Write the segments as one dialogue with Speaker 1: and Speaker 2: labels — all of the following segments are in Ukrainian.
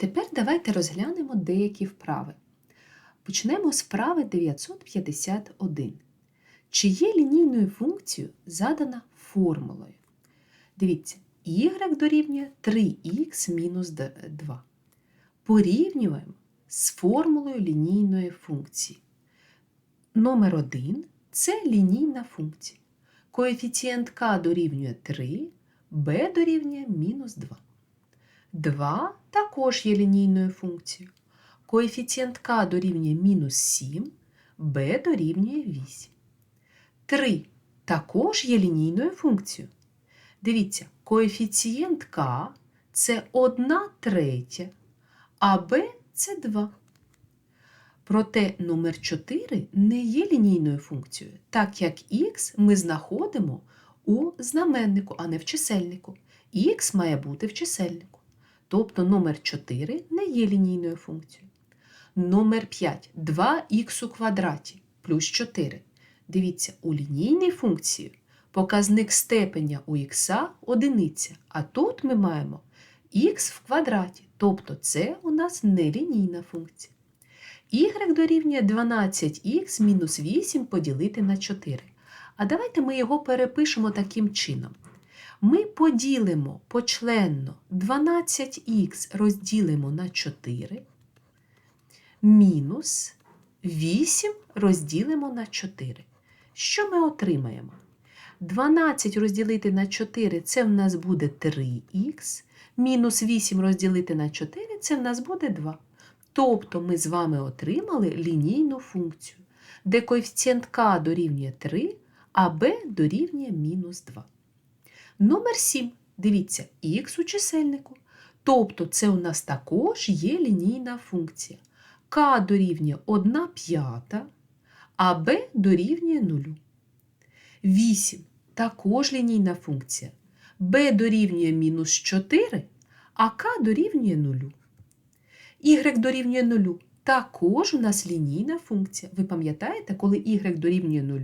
Speaker 1: Тепер давайте розглянемо деякі вправи. Почнемо з вправи 951. Чи є лінійною функцією задана формулою? Дивіться, y дорівнює 3х мінус 2. Порівнюємо з формулою лінійної функції. Номер 1 це лінійна функція. Коефіцієнт k дорівнює 3, b дорівнює мінус 2. 2 також є лінійною функцією. Коефіцієнт k дорівнює мінус 7, b дорівнює 8. 3 також є лінійною функцією. Дивіться, коефіцієнт k це 1 третя, а b це 2. Проте номер 4 не є лінійною функцією, так як х ми знаходимо у знаменнику, а не в чисельнику. х має бути в чисельнику. Тобто номер 4 не є лінійною функцією. Номер 5 2х у квадраті плюс 4. Дивіться, у лінійній функції показник степеня у х одиниця, а тут ми маємо х в квадраті, тобто це у нас нелінійна функція. y дорівнює 12х мінус 8 поділити на 4. А давайте ми його перепишемо таким чином. Ми поділимо почленно 12х розділимо на 4, мінус 8 розділимо на 4. Що ми отримаємо? 12 розділити на 4 це в нас буде 3х, мінус 8 розділити на 4 це в нас буде 2. Тобто ми з вами отримали лінійну функцію, де коефіцієнт k дорівнює 3, а b дорівнює мінус 2. Номер 7. Дивіться, х у чисельнику. Тобто це у нас також є лінійна функція. k дорівнює 1 п'ята, а b дорівнює 0. 8. Також лінійна функція. b дорівнює мінус 4, а k дорівнює 0. y дорівнює 0. Також у нас лінійна функція. Ви пам'ятаєте, коли y дорівнює 0,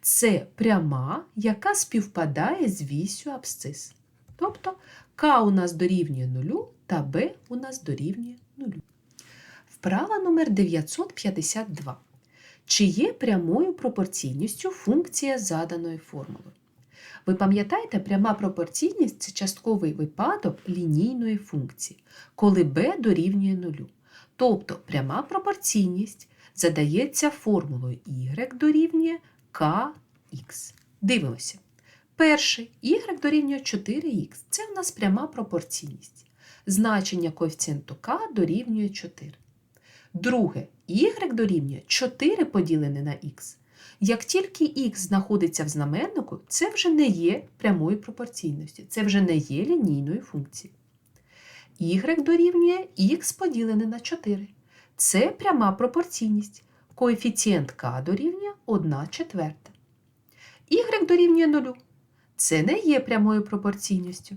Speaker 1: це пряма, яка співпадає з вісю абсцис. Тобто k у нас дорівнює 0 та b у нас дорівнює 0. Вправа номер 952. Чи є прямою пропорційністю функція заданої формулою? Ви пам'ятаєте, пряма пропорційність це частковий випадок лінійної функції, коли b дорівнює 0. Тобто пряма пропорційність задається формулою y дорівнює kx. Дивимося. Перший y дорівнює 4х. Це в нас пряма пропорційність. Значення коефіцієнту k дорівнює 4. Друге, y дорівнює 4 поділене на х. Як тільки х знаходиться в знаменнику, це вже не є прямою пропорційності, це вже не є лінійною функцією. y дорівнює х поділене на 4. Це пряма пропорційність. Коефіцієнт k дорівнює 1 четверта. y дорівнює 0. Це не є прямою пропорційністю.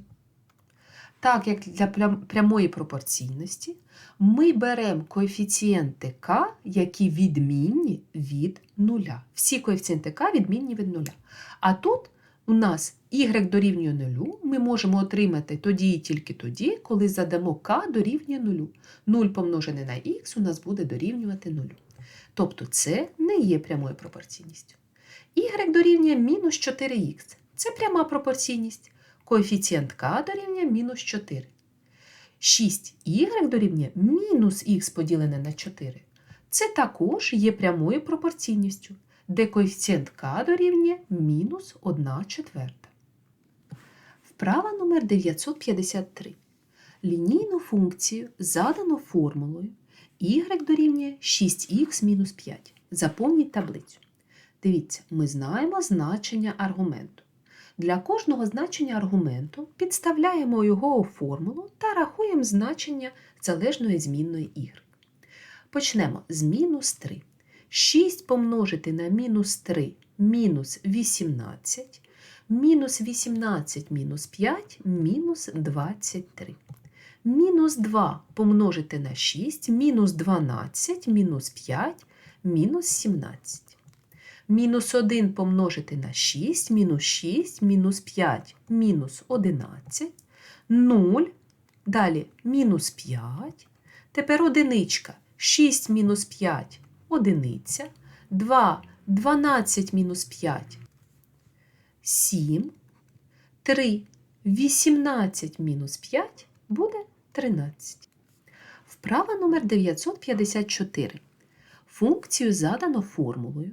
Speaker 1: Так як для прямої пропорційності ми беремо коефіцієнти k, які відмінні від нуля. Всі коефіцієнти k відмінні від нуля. А тут у нас y дорівнює 0, ми можемо отримати тоді і тільки тоді, коли задамо k дорівнює 0. 0 помножене на х у нас буде дорівнювати 0. Тобто це не є прямою пропорційністю. y дорівнює мінус 4х. Це пряма пропорційність. Коефіцієнт k дорівнює мінус 4. 6y дорівнює мінус х поділене на 4. Це також є прямою пропорційністю, де коефіцієнт k дорівнює мінус 1 четверта. Вправа номер 953. Лінійну функцію задано формулою y дорівнює 6х мінус 5. Заповніть таблицю. Дивіться, ми знаємо значення аргументу. Для кожного значення аргументу підставляємо його у формулу та рахуємо значення залежної змінної y. Почнемо з мінус 3. 6 помножити на мінус 3 мінус 18, мінус 18 мінус 5 мінус 23. Мінус 2 помножити на 6, мінус 12, мінус 5, мінус 17. Мінус 1 помножити на 6, мінус 6, мінус 5, мінус 11, 0, Далі мінус 5. Тепер одиничка. 6 мінус 5 одиниця. 2, 12 мінус 5 7. 3, 18 мінус 5 буде 13. Вправа номер 954. Функцію задано формулою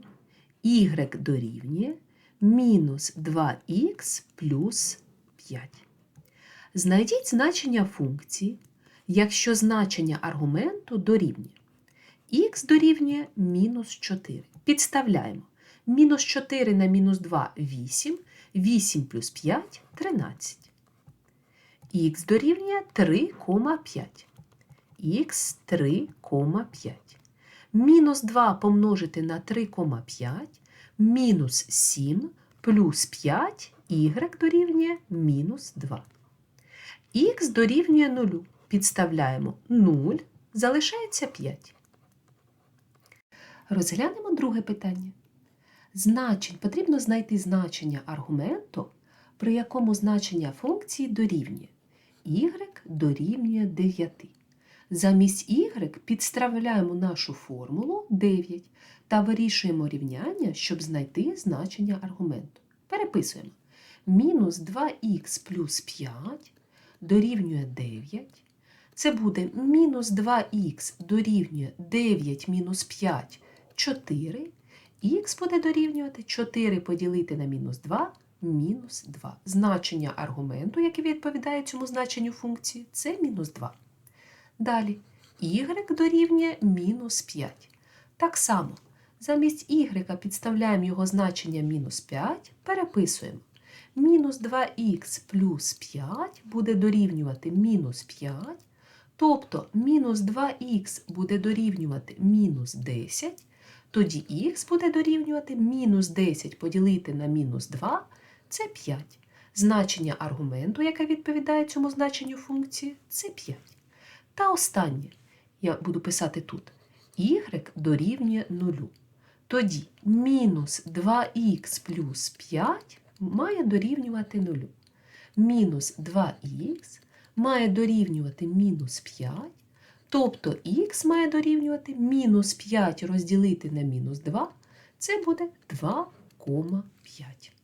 Speaker 1: y дорівнює мінус 2х плюс 5. Знайдіть значення функції, якщо значення аргументу дорівнює. х дорівнює мінус 4. Підставляємо. Мінус 4 на мінус 2 – 8, 8 плюс 5 – 13. Х дорівнює 3,5. х 3,5. Мінус 2 помножити на 3,5 мінус 7 плюс 5 y дорівнює мінус 2. х дорівнює 0. Підставляємо 0, залишається 5. Розглянемо друге питання. Значень потрібно знайти значення аргументу, при якому значення функції дорівнює. Y дорівнює 9. Замість y підставляємо нашу формулу 9 та вирішуємо рівняння, щоб знайти значення аргументу. Переписуємо. Мінус 2х плюс 5 дорівнює 9. Це буде мінус 2х дорівнює 9 мінус 5 4. Х буде дорівнювати 4 поділити на мінус 2 мінус 2. Значення аргументу, яке відповідає цьому значенню функції, це мінус 2. Далі y дорівнює мінус 5. Так само, замість y підставляємо його значення мінус 5, переписуємо. Мінус 2х плюс 5 буде дорівнювати мінус 5, тобто мінус 2х буде дорівнювати мінус 10, тоді х буде дорівнювати мінус 10 поділити на мінус 2 це 5. Значення аргументу, яке відповідає цьому значенню функції, це 5. Та останнє, я буду писати тут, y дорівнює 0. Тоді мінус 2х плюс 5 має дорівнювати 0. Мінус 2х має дорівнювати мінус 5, тобто х має дорівнювати мінус 5 розділити на мінус 2, це буде 2,5.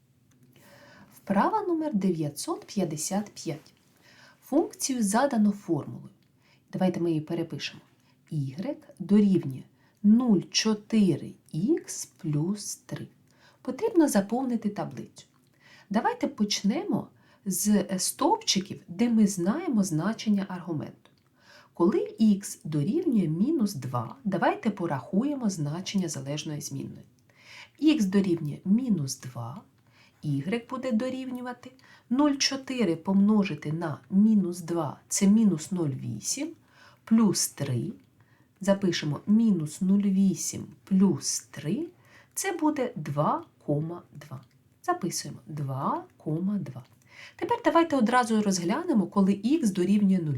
Speaker 1: Вправа номер 955. Функцію задано формулою. Давайте ми її перепишемо. y дорівнює 0,4х плюс 3. Потрібно заповнити таблицю. Давайте почнемо з стовпчиків, де ми знаємо значення аргументу. Коли х дорівнює мінус 2, давайте порахуємо значення залежної змінної. х дорівнює мінус 2, y буде дорівнювати 0,4 помножити на мінус 2 це мінус 0,8 плюс 3. Запишемо мінус 0,8 плюс 3, це буде 2,2. Записуємо 2,2. Тепер давайте одразу розглянемо, коли х дорівнює 0.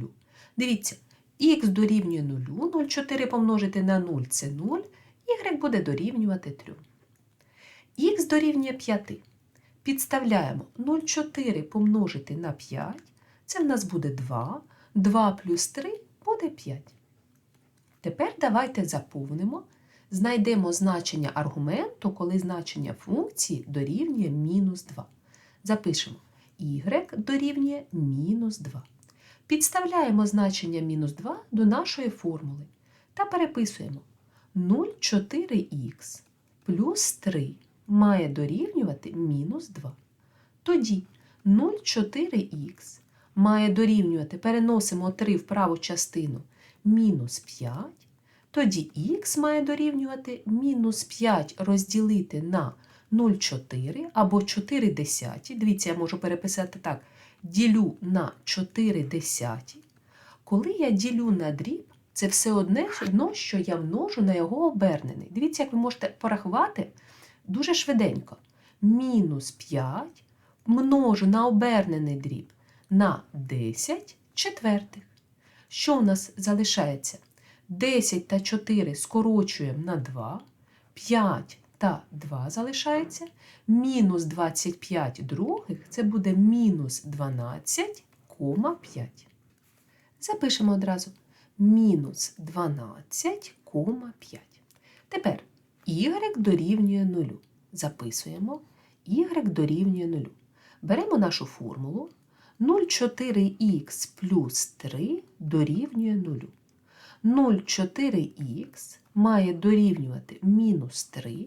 Speaker 1: Дивіться, х дорівнює 0, 0,4 помножити на 0 це 0, y буде дорівнювати 3. х дорівнює 5. Підставляємо 0,4 помножити на 5, це в нас буде 2, 2 плюс 3 буде 5. Тепер давайте заповнимо, знайдемо значення аргументу, коли значення функції дорівнює мінус 2. Запишемо y дорівнює мінус 2. Підставляємо значення мінус 2 до нашої формули та переписуємо 0,4х плюс 3 має дорівнювати мінус 2. Тоді 0,4х має дорівнювати, переносимо 3 в праву частину мінус 5. Тоді х має дорівнювати мінус 5 розділити на 0,4 або 4 десяті. Дивіться, я можу переписати так. Ділю на 4 десяті. Коли я ділю на дріб, це все одне, що я множу на його обернений. Дивіться, як ви можете порахувати дуже швиденько. Мінус 5 множу на обернений дріб на 10 четвертих. Що у нас залишається? 10 та 4 скорочуємо на 2, 5 та 2 залишається. Мінус 25 других це буде мінус 12,5. Запишемо одразу мінус 12,5. Тепер y дорівнює 0. Записуємо y дорівнює 0. Беремо нашу формулу 0,4х плюс 3 дорівнює 0. 0,4х має дорівнювати мінус 3,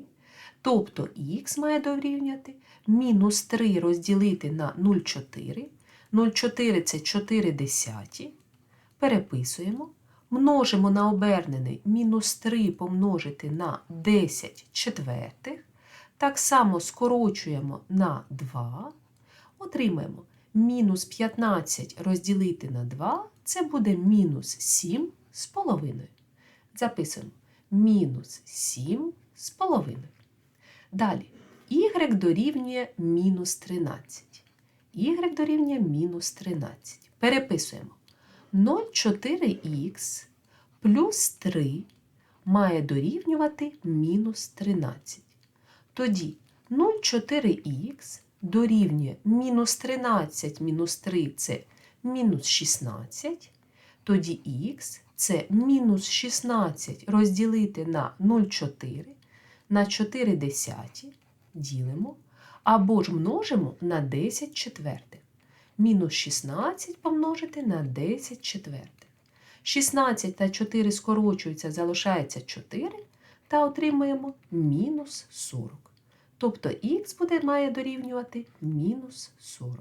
Speaker 1: тобто х має дорівнювати мінус 3 розділити на 0,4. 0,4 це 4 десяті. Переписуємо. Множимо на обернений мінус 3 помножити на 10 четвертих. Так само скорочуємо на 2. Отримаємо мінус 15 розділити на 2, це буде мінус 7 з половиною. Записуємо мінус 7 з половиною. Далі y дорівнює мінус 13. y дорівнює мінус 13. Переписуємо 0,4х плюс 3 має дорівнювати мінус 13. Тоді 0,4х дорівнює мінус 13 мінус 3 це мінус 16. Тоді х це мінус 16 розділити на 0,4 на 4 десяті ділимо або ж множимо на 10 четвертих. Мінус 16 помножити на 10 четвертих. 16 та 4 скорочуються, залишається 4 та отримуємо мінус 40. Тобто х буде має дорівнювати мінус 40.